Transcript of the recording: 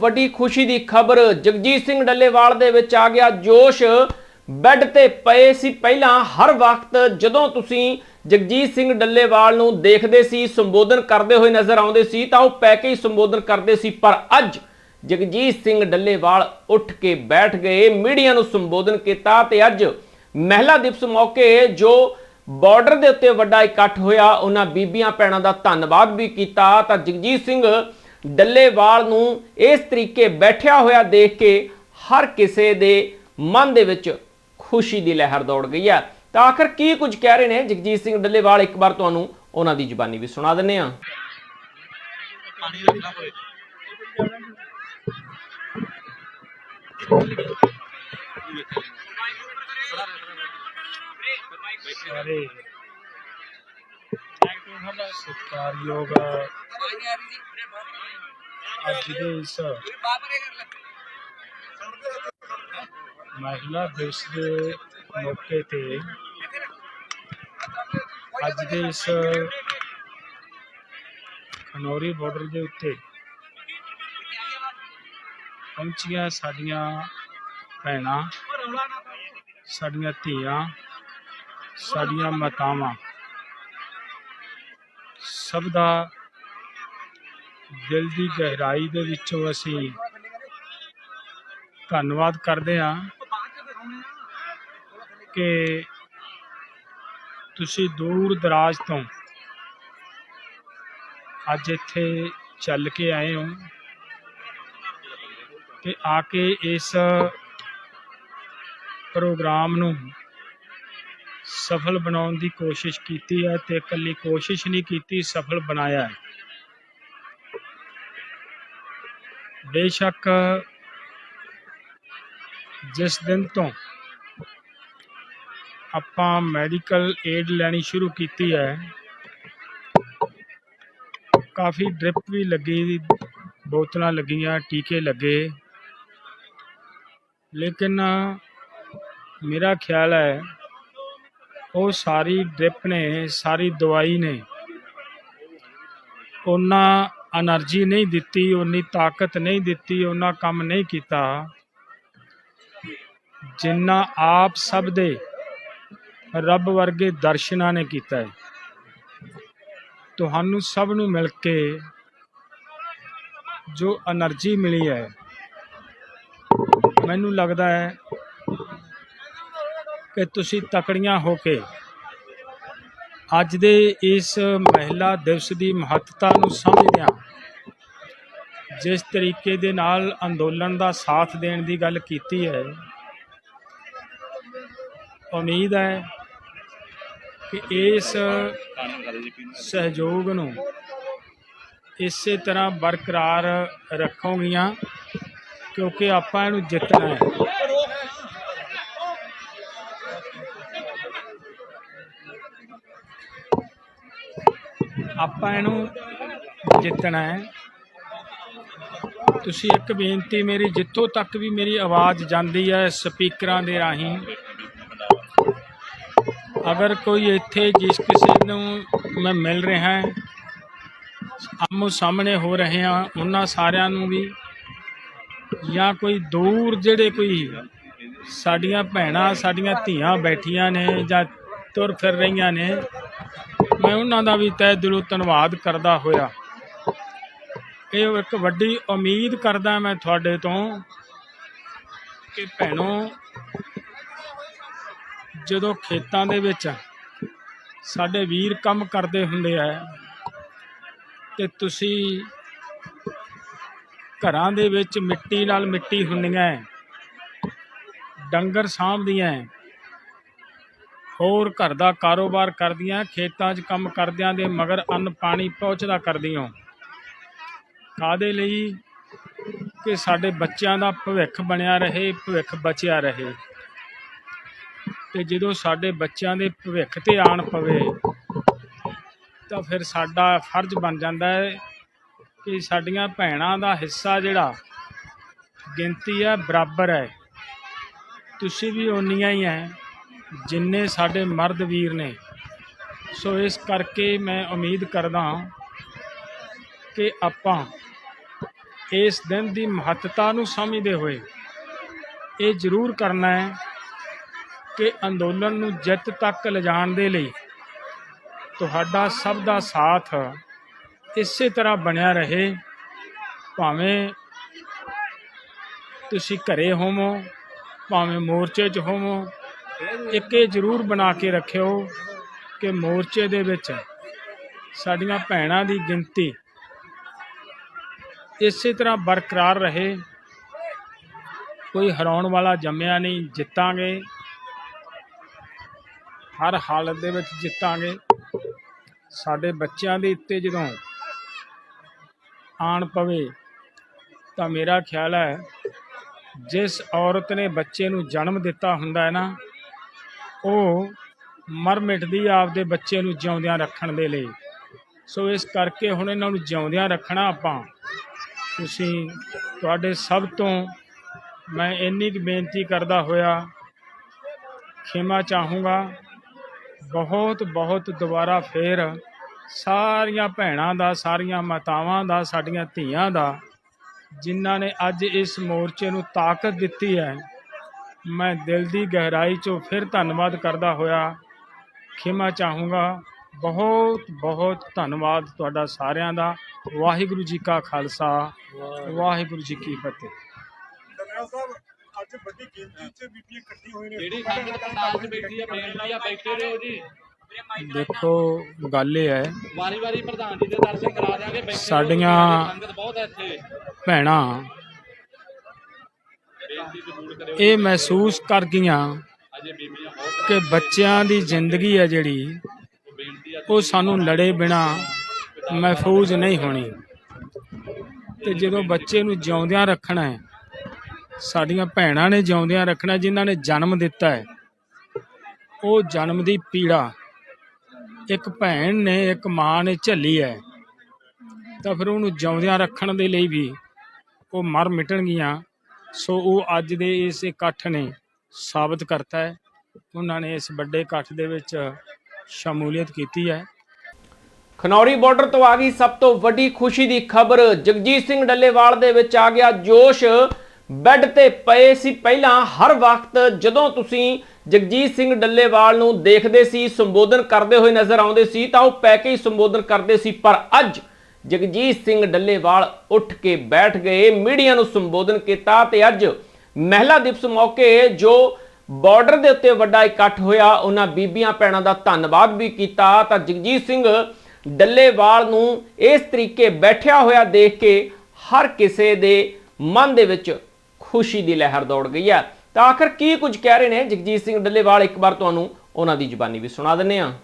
ਵੱਡੀ ਖੁਸ਼ੀ ਦੀ ਖਬਰ ਜਗਜੀਤ ਸਿੰਘ ਡੱਲੇਵਾਲ ਦੇ ਵਿੱਚ ਆ ਗਿਆ ਜੋਸ਼। ਬੈੱਡ ਤੇ ਪਏ ਸੀ ਪਹਿਲਾਂ ਹਰ ਵਕਤ ਜਦੋਂ ਤੁਸੀਂ ਜਗਜੀਤ ਸਿੰਘ ਡੱਲੇਵਾਲ ਨੂੰ ਦੇਖਦੇ ਸੀ, ਸੰਬੋਧਨ ਕਰਦੇ ਹੋਏ ਨਜ਼ਰ ਆਉਂਦੇ ਸੀ ਤਾਂ ਉਹ ਪੈ ਕੇ ਹੀ ਸੰਬੋਧਨ ਕਰਦੇ ਸੀ। ਪਰ ਅੱਜ ਜਗਜੀਤ ਸਿੰਘ ਡੱਲੇਵਾਲ ਉੱਠ ਕੇ ਬੈਠ ਗਏ, ਮੀਡੀਆ ਨੂੰ ਸੰਬੋਧਨ ਕੀਤਾ ਤੇ ਅੱਜ ਮਹਿਲਾ ਦਿਵਸ ਮੌਕੇ ਜੋ ਬਾਰਡਰ ਦੇ ਉੱਤੇ ਵੱਡਾ ਇਕੱਠ ਹੋਇਆ, ਉਹਨਾਂ ਬੀਬੀਆਂ ਭੈਣਾਂ ਦਾ ਧੰਨਵਾਦ ਵੀ ਕੀਤਾ। ਤਾਂ ਜਗਜੀਤ ਸਿੰਘ ਡੱਲੇਵਾਲ ਨੂੰ ਇਸ ਤਰੀਕੇ ਬੈਠਿਆ ਹੋਇਆ ਦੇਖ ਕੇ ਹਰ ਕਿਸੇ ਦੇ ਮਨ ਦੇ ਵਿੱਚ ਖੁਸ਼ੀ ਦੀ ਲਹਿਰ ਦੌੜ ਗਈ ਹੈ। ਤਾਂ ਆਖਰ ਕੀ ਕੁਝ ਕਹਿ ਰਹੇ ਨੇ? ਜਗਜੀਤ ਸਿੰਘ ਡੱਲੇਵਾਲ ਇੱਕ ਵਾਰ ਤੁਹਾਨੂੰ ਉਹਨਾਂ ਦੀ ਜ਼ੁਬਾਨੀ ਵੀ ਸੁਣਾ ਦਿੰਨੇ ਆ ਸਾਰੇ। ਸਤਿਕਾਰਯੋਗ ਅੱਜ ਦੇ ਮਹਿਲਾ ਦਿਵਸ ਦੇ ਮੌਕੇ ਤੇ ਅੱਜ ਦੇ ਇਸ ਖਨੌਰੀ ਬਾਰਡਰ ਦੇ ਉੱਤੇ ਪਹੁੰਚੀਆਂ ਸਾਡੀਆਂ ਭੈਣਾਂ, ਸਾਡੀਆਂ ਧੀਆਂ, ਸਾਡੀਆਂ ਮਾਤਾਵਾਂ। ਸਭ ਦਾ ਦਿਲ ਦੀ ਗਹਿਰਾਈ ਦੇ ਵਿੱਚੋਂ ਅਸੀਂ ਧੰਨਵਾਦ ਕਰਦੇ ਹਾਂ ਕਿ ਤੁਸੀਂ ਦੂਰ ਦਰਾਜ ਤੋਂ ਅੱਜ ਇੱਥੇ ਚੱਲ ਕੇ ਆਏ ਹੋ ਤੇ ਆ ਕੇ ਇਸ ਪ੍ਰੋਗਰਾਮ ਨੂੰ ਸਫਲ ਬਣਾਉਣ ਦੀ ਕੋਸ਼ਿਸ਼ ਕੀਤੀ ਹੈ ਤੇ ਇਕੱਲੀ ਕੋਸ਼ਿਸ਼ ਨਹੀਂ ਕੀਤੀ, ਸਫਲ ਬਣਾਇਆ ਹੈ। ਬੇਸ਼ੱਕ ਜਿਸ ਦਿਨ ਤੋਂ ਆਪਾਂ ਮੈਡੀਕਲ ਏਡ ਲੈਣੀ ਸ਼ੁਰੂ ਕੀਤੀ ਹੈ, ਕਾਫੀ ਡ੍ਰਿਪ ਵੀ ਲੱਗੀ, ਬੋਤਲਾਂ ਲੱਗੀਆਂ, ਟੀਕੇ ਲੱਗੇ। ਲੇਕਿਨ ਮੇਰਾ ਖਿਆਲ ਹੈ, ਉਹ ਸਾਰੀ ਡ੍ਰਿਪ ਨੇ, ਸਾਰੀ ਦਵਾਈ ਨੇ, ਉਹਨਾਂ એનર્જી ਨਹੀਂ ਦਿੱਤੀ ਉਨੀ ਤਾਕਤ ਨਹੀਂ ਦਿੱਤੀ ਉਹਨਾਂ ਕੰਮ ਨਹੀਂ ਕੀਤਾ। ਜਿੰਨਾ ਆਪ ਸਭ ਦੇ ਰੱਬ ਵਰਗੇ ਦਰਸ਼ਨਾਂ ਨੇ ਕੀਤਾ ਹੈ ਤੁਹਾਨੂੰ ਸਭ ਨੂੰ ਮਿਲ ਕੇ ਜੋ એનર્ਜੀ ਮਿਲੀ ਹੈ, ਮੈਨੂੰ ਲੱਗਦਾ ਹੈ ਕਿ ਤੁਸੀਂ ਤਕੜੀਆਂ ਹੋ ਕੇ ਅੱਜ ਦੇ ਇਸ ਮਹਿਲਾ ਦਿਵਸ ਦੀ ਮਹੱਤਤਾ ਨੂੰ ਸਮਝਦਿਆਂ ਜਿਸ ਤਰੀਕੇ ਦੇ ਨਾਲ ਅੰਦੋਲਨ ਦਾ ਸਾਥ ਦੇਣ ਦੀ ਗੱਲ ਕੀਤੀ ਹੈ, ਉਮੀਦ ਹੈ ਕਿ ਇਸ ਸਹਿਯੋਗ ਨੂੰ ਇਸੇ ਤਰ੍ਹਾਂ ਬਰਕਰਾਰ ਰੱਖੋਗੀਆਂ, ਕਿਉਂਕਿ ਆਪਾਂ ਇਹਨੂੰ ਜਿੱਤਣਾ ਹੈ। ਆਪਾਂ ਇਹਨੂੰ ਜਿੱਤਣਾ ਹੈ। ਤੁਸੀਂ ਇੱਕ ਬੇਨਤੀ, ਮੇਰੀ ਜਿੱਥੋਂ ਤੱਕ ਵੀ ਮੇਰੀ ਆਵਾਜ਼ ਜਾਂਦੀ ਹੈ ਸਪੀਕਰਾਂ ਦੇ ਰਾਹੀਂ, ਅਗਰ ਕੋਈ ਇੱਥੇ ਜਿਸ ਕਿਸੇ ਨੂੰ ਮੈਂ ਮਿਲ ਰਿਹਾ ਹਾਂ ਆਮੋ ਸਾਹਮਣੇ ਹੋ ਰਹੇ ਹਾਂ, ਉਹਨਾਂ ਸਾਰਿਆਂ ਨੂੰ ਵੀ, ਜਾਂ ਕੋਈ ਦੂਰ ਜਿਹੜੇ ਕੋਈ ਸਾਡੀਆਂ ਭੈਣਾਂ, ਸਾਡੀਆਂ ਧੀਆਂ ਬੈਠੀਆਂ ਨੇ ਜਾਂ ਤੁਰ ਫਿਰ ਰਹੀਆਂ ਨੇ, ਮੈਂ ਉਹਨਾਂ ਦਾ ਵੀ ਤਹਿ ਦਿਲੋਂ ਧੰਨਵਾਦ ਕਰਦਾ ਹੋਇਆ। ਇਹ ਇੱਕ ਵੱਡੀ ਉਮੀਦ ਕਰਦਾ ਮੈਂ ਤੁਹਾਡੇ ਤੋਂ ਕਿ ਭੈਣੋ, ਜਦੋਂ ਖੇਤਾਂ ਦੇ ਵਿੱਚ ਸਾਡੇ ਵੀਰ ਕੰਮ ਕਰਦੇ ਹੁੰਦੇ ਆ ਤੇ ਤੁਸੀਂ ਘਰਾਂ ਦੇ ਵਿੱਚ ਮਿੱਟੀ ਨਾਲ ਮਿੱਟੀ ਹੁੰਦੀਆਂ ਡੰਗਰ ਸਾਂਭਦੀਆਂ ਹੋਰ ਘਰ ਦਾ ਕਾਰੋਬਾਰ ਕਰਦੀਆਂ, ਖੇਤਾਂ 'ਚ ਕੰਮ ਕਰਦਿਆਂ ਦੇ ਮਗਰ ਅੰਨ ਪਾਣੀ ਪਹੁੰਚਦਾ ਕਰਦੀਆਂ ਕਾਦੇ ਲਈ ਕਿ ਸਾਡੇ ਬੱਚਿਆਂ ਦਾ ਭਵਿੱਖ ਬਣਿਆ ਰਹੇ, ਭਵਿੱਖ ਬਚਿਆ ਰਹੇ। ਤੇ ਜਦੋਂ ਸਾਡੇ ਬੱਚਿਆਂ ਦੇ ਭਵਿੱਖ ਤੇ ਆਣ ਪਵੇ, ਤਾਂ ਫਿਰ ਸਾਡਾ ਫਰਜ਼ ਬਣ ਜਾਂਦਾ ਹੈ ਕਿ ਸਾਡੀਆਂ ਭੈਣਾਂ ਦਾ ਹਿੱਸਾ ਜਿਹੜਾ ਗਿਣਤੀ ਹੈ, ਬਰਾਬਰ ਹੈ। ਤੁਸੀਂ ਵੀ ਓਨੀਆਂ ਹੀ ਹੈ, ਜਿੰਨੇ ਸਾਡੇ ਮਰਦ ਵੀਰ ਨੇ। ਸੋ ਇਸ ਕਰਕੇ ਮੈਂ ਉਮੀਦ ਕਰਦਾ ਹਾਂ ਕਿ ਆਪਾਂ ਇਸ ਦਿਨ ਦੀ ਮਹੱਤਤਾ ਨੂੰ ਸਮਝਦੇ ਹੋਏ ਇਹ ਜ਼ਰੂਰ ਕਰਨਾ ਹੈ ਕਿ ਅੰਦੋਲਨ ਨੂੰ ਜਿੱਤ ਤੱਕ ਲਿਜਾਣ ਦੇ ਲਈ ਤੁਹਾਡਾ ਸਭ ਦਾ ਸਾਥ ਇਸੇ ਤਰ੍ਹਾਂ ਬਣਿਆ ਰਹੇ, ਭਾਵੇਂ ਤੁਸੀਂ ਘਰੇ ਹੋਵੋ, ਭਾਵੇਂ ਮੋਰਚੇ 'ਚ ਹੋਵੋ, ਇੱਕ ਇਹ ਜ਼ਰੂਰ ਬਣਾ ਕੇ ਰੱਖਿਓ ਕਿ ਮੋਰਚੇ ਦੇ ਵਿੱਚ ਸਾਡੀਆਂ ਭੈਣਾਂ ਦੀ ਗਿਣਤੀ ਇਸੇ ਤਰ੍ਹਾਂ ਬਰਕਰਾਰ ਰਹੇ। ਕੋਈ ਹਰਾਉਣ ਵਾਲਾ ਜੰਮਿਆ ਨਹੀਂ, ਜਿੱਤਾਂਗੇ। ਹਰ ਹਾਲਤ ਦੇ ਵਿੱਚ ਜਿੱਤਾਂਗੇ। ਸਾਡੇ ਬੱਚਿਆਂ ਦੇ ਉੱਤੇ ਜਦੋਂ ਆਣ ਪਵੇ, ਤਾਂ ਮੇਰਾ ਖਿਆਲ ਹੈ, ਜਿਸ ਔਰਤ ਨੇ ਬੱਚੇ ਨੂੰ ਜਨਮ ਦਿੱਤਾ ਹੁੰਦਾ ਹੈ ਨਾ, ਉਹ ਮਰ ਮਿਟਦੀ ਆਪਦੇ ਬੱਚੇ ਨੂੰ ਜਿਉਂਦਿਆਂ ਰੱਖਣ ਦੇ ਲਈ। ਸੋ ਇਸ ਕਰਕੇ ਹੁਣ ਇਹਨਾਂ ਨੂੰ ਜਿਉਂਦਿਆਂ ਰੱਖਣਾ ਆਪਾਂ ਤੁਸੀਂ ਤੁਹਾਡੇ ਸਭ ਤੋਂ ਮੈਂ ਇੰਨੀ ਕੁ ਬੇਨਤੀ ਕਰਦਾ ਹੋਇਆ ਖਿਮਾ ਚਾਹੂੰਗਾ, ਬਹੁਤ ਬਹੁਤ ਦੁਬਾਰਾ ਫੇਰ ਸਾਰੀਆਂ ਭੈਣਾਂ ਦਾ, ਸਾਰੀਆਂ ਮਾਤਾਵਾਂ ਦਾ, ਸਾਡੀਆਂ ਧੀਆਂ ਦਾ, ਜਿਨ੍ਹਾਂ ਨੇ ਅੱਜ ਇਸ ਮੋਰਚੇ ਨੂੰ ਤਾਕਤ ਦਿੱਤੀ ਹੈ, ਮੈਂ ਦਿਲ ਦੀ ਗਹਿਰਾਈ 'ਚੋਂ ਫਿਰ ਧੰਨਵਾਦ ਕਰਦਾ ਹੋਇਆ, ਖਿਮਾ ਚਾਹੂੰਗਾ। ਬਹੁਤ ਬਹੁਤ ਧੰਨਵਾਦ ਤੁਹਾਡਾ ਸਾਰਿਆਂ ਦਾ। ਵਾਹਿਗੁਰੂ ਜੀ ਕਾ ਖਾਲਸਾ ਵਾਹਿਗੁਰੂ ਜੀ ਕੀ ਫਤਿਹ। ਦਰਨਾਲ ਸਾਹਿਬ ਅੱਜ ਵੱਡੀ ਗਿਣਤੀ 'ਚ ਬੀਬੀਆਂ ਇਕੱਠੀ ਹੋਈ ਨੇ। ਜਿਹੜੀ ਸੰਗਤ ਪੰਡਾਲ 'ਚ ਬੈਠੀ ਆ ਬੇਨਤੀ ਆ ਬੈਠੇ ਰਹੋ ਜੀ। ਦੇਖੋ ਗੱਲ ਇਹ ਹੈ ਵਾਰੀ ਵਾਰੀ ਪ੍ਰਧਾਨ ਜੀ ਦੇ ਦਰਸ਼ਨ ਕਰਾ ਦਿਆਂਗੇ ਬੈਠੇ ਰਹੋ। ਸਾਡੀਆਂ- ਸੰਗਤ ਬਹੁਤ ਹੈ ਇੱਥੇ। ਭੈਣਾਂ ਬੇਨਤੀ ਜ਼ਰੂਰ ਕਰਿਓ ਇਹ ਮਹਿਸੂਸ ਕਰ ਗਈਆਂ ਅਜੇ ਬੀਬੀਆਂ ਬਹੁਤ ਕਿ ਬੱਚਿਆਂ ਦੀ ਜ਼ਿੰਦਗੀ ਹੈ ਜਿਹੜੀ। ਉਹ ਸਾਨੂੰ ਲੜੇ ਬਿਨਾ ਮਹਿਫੂਜ਼ ਨਹੀਂ ਹੋਣੀ। ਤੇ ਜਦੋਂ ਬੱਚੇ ਨੂੰ ਜਿਉਂਦਿਆਂ ਰੱਖਣਾ ਹੈ, ਸਾਡੀਆਂ ਭੈਣਾਂ ਨੇ ਜਿਉਂਦਿਆਂ ਰੱਖਣਾ, ਜਿਨ੍ਹਾਂ ਨੇ ਜਨਮ ਦਿੱਤਾ ਹੈ, ਉਹ ਜਨਮ ਦੀ ਪੀੜਾ, ਇੱਕ ਭੈਣ ਨੇ, ਇੱਕ ਮਾਂ ਨੇ ਝੱਲੀ ਹੈ। ਤਾਂ ਫਿਰ ਉਹਨੂੰ ਜਿਉਂਦਿਆਂ ਰੱਖਣ ਦੇ ਲਈ ਵੀ ਉਹ ਮਰ ਮਿਟਣਗੀਆਂ ਸੋ ਉਹ ਅੱਜ ਦੇ ਇਸ ਇਕੱਠ ਨੇ ਸਾਬਤ ਕਰਤਾ ਹੈ। ਉਹਨਾਂ ਨੇ ਇਸ ਵੱਡੇ ਇਕੱਠ ਦੇ ਵਿੱਚ ਸ਼ਮੂਲੀਅਤ ਕੀਤੀ ਹੈ ਖਨੌਰੀ ਬਾਰਡਰ ਤੋਂ ਆ ਗਈ ਸਭ ਤੋਂ ਵੱਡੀ ਖੁਸ਼ੀ ਦੀ ਖਬਰ। ਜਗਜੀਤ ਸਿੰਘ ਡੱਲੇਵਾਲ ਦੇ ਵਿੱਚ ਆ ਗਿਆ ਜੋਸ਼। ਬੈੱਡ ਤੇ ਪਏ ਸੀ ਪਹਿਲਾਂ ਹਰ ਵਕਤ, ਜਦੋਂ ਤੁਸੀਂ ਜਗਜੀਤ ਸਿੰਘ ਡੱਲੇਵਾਲ ਨੂੰ ਦੇਖਦੇ ਸੀ, ਸੰਬੋਧਨ ਕਰਦੇ ਹੋਏ ਨਜ਼ਰ ਆਉਂਦੇ ਸੀ, ਤਾਂ ਉਹ ਪੈ ਕੇ ਹੀ ਸੰਬੋਧਨ ਕਰਦੇ ਸੀ। ਪਰ ਅੱਜ ਜਗਜੀਤ ਸਿੰਘ ਡੱਲੇਵਾਲ ਉੱਠ ਕੇ ਬੈਠ ਗਏ, ਮੀਡੀਆ ਨੂੰ ਸੰਬੋਧਨ ਕੀਤਾ ਤੇ ਅੱਜ ਮਹਿਲਾ ਦਿਵਸ ਮੌਕੇ ਜੋ ਬਾਰਡਰ ਦੇ ਉੱਤੇ ਵੱਡਾ ਇਕੱਠ ਹੋਇਆ, ਉਹਨਾਂ ਬੀਬੀਆਂ ਭੈਣਾਂ ਦਾ ਧੰਨਵਾਦ ਵੀ ਕੀਤਾ। ਤਾਂ ਜਗਜੀਤ ਸਿੰਘ ਡੱਲੇਵਾਲ ਨੂੰ ਇਸ ਤਰੀਕੇ ਬੈਠਿਆ ਹੋਇਆ ਦੇਖ ਕੇ ਹਰ ਕਿਸੇ ਦੇ ਮਨ ਦੇ ਵਿੱਚ ਖੁਸ਼ੀ ਦੀ ਲਹਿਰ ਦੌੜ ਗਈ ਹੈ। ਤਾਂ ਆਖਰ ਕੀ ਕੁਝ ਕਹਿ ਰਹੇ ਨੇ ਜਗਜੀਤ ਸਿੰਘ ਡੱਲੇਵਾਲ? ਇੱਕ ਵਾਰ ਤੁਹਾਨੂੰ ਉਹਨਾਂ ਦੀ ਜ਼ੁਬਾਨੀ ਵੀ ਸੁਣਾ ਦਿੰਨੇ ਆ